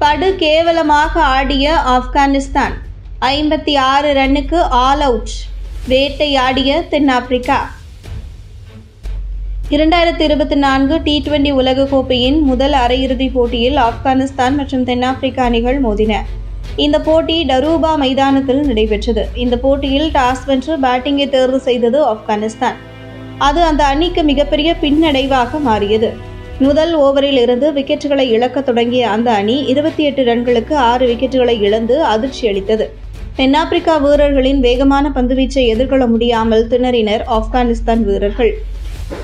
படு கேவலமாக ஆடிய ஆப்கானிஸ்தான் ஐம்பத்தி ஆறு ரன்னுக்கு ஆல் அவுட் வேட்டையாடிய தென்னாப்பிரிக்கா. இரண்டாயிரத்தி இருபத்தி நான்கு டி டுவெண்டி உலகக்கோப்பையின் முதல் அரையிறுதிப் போட்டியில் ஆப்கானிஸ்தான் மற்றும் தென்னாப்பிரிக்கா அணிகள் மோதின. இந்த போட்டி டரூபா மைதானத்தில் நடைபெற்றது. இந்த போட்டியில் டாஸ் வென்று பேட்டிங்கை தேர்வு செய்தது ஆப்கானிஸ்தான். அது அந்த அணிக்கு மிகப்பெரிய பின்னடைவாக மாறியது. முதல் ஓவரில் இருந்து விக்கெட்டுகளை இழக்கத் தொடங்கிய அந்த அணி இருபத்தி எட்டு ரன்களுக்கு ஆறு விக்கெட்டுகளை இழந்து அதிர்ச்சி அளித்தது. தென்னாப்பிரிக்கா வீரர்களின் வேகமான பந்துவீச்சை எதிர்கொள்ள முடியாமல் திணறினர் ஆப்கானிஸ்தான் வீரர்கள்.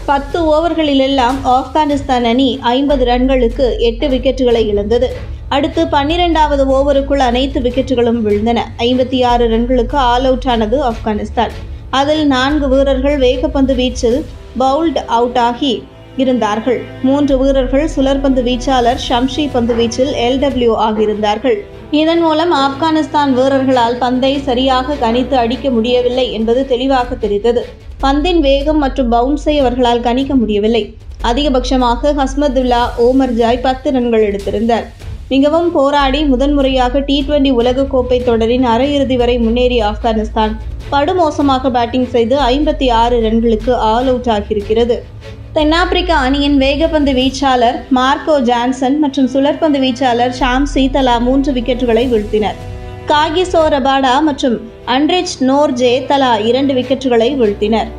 பத்து ஓவர்களிலெல்லாம் ஆப்கானிஸ்தான் அணி ஐம்பது ரன்களுக்கு எட்டு விக்கெட்டுகளை இழந்தது. அடுத்து பன்னிரெண்டாவது ஓவருக்குள் அனைத்து விக்கெட்டுகளும் விழுந்தன. ஐம்பத்தி ஆறு ரன்களுக்கு ஆல் அவுட் ஆனது ஆப்கானிஸ்தான். அதில் நான்கு வீரர்கள் வேகப்பந்து வீச்சில் பவுல்ட் அவுட் ஆகி இருந்தார்கள். மூன்று வீரர்கள் சுழற்பந்து வீச்சாளர் ஷம்ஷி பந்து வீச்சில் எல்டபிள்யூ ஆகியிருந்தார்கள் இதன் மூலம் ஆப்கானிஸ்தான் வீரர்களால் பந்தை சரியாக கணித்து அடிக்க முடியவில்லை என்பது தெளிவாக தெரிந்தது. பந்தின் வேகம் மற்றும் பவுன்ஸை அவர்களால் கணிக்க முடியவில்லை. அதிகபட்சமாக ஹஸ்மதுல்லா ஓமர் ஜாய் பத்து ரன்கள் எடுத்திருந்தார். மிகவும் போராடி முதன்முறையாக டி டுவெண்டி உலகக்கோப்பை தொடரின் அரையிறுதி வரை முன்னேறிய ஆப்கானிஸ்தான். படுமோசமாக பேட்டிங் செய்து ஐம்பத்தி ஆறு ரன்களுக்கு ஆல் அவுட் ஆகியிருக்கிறது. தென்னாப்பிரிக்கா அணியின் வேகப்பந்து வீச்சாளர் மார்க்கோ ஜான்சன் மற்றும் சுழற்பந்து வீச்சாளர் ஷாம்சி தலா மூன்று விக்கெட்டுகளை வீழ்த்தினர். காகிசோ ரபாடா மற்றும் அண்ட்ரிச் நோர்ஜே தலா இரண்டு விக்கெட்டுகளை வீழ்த்தினர்.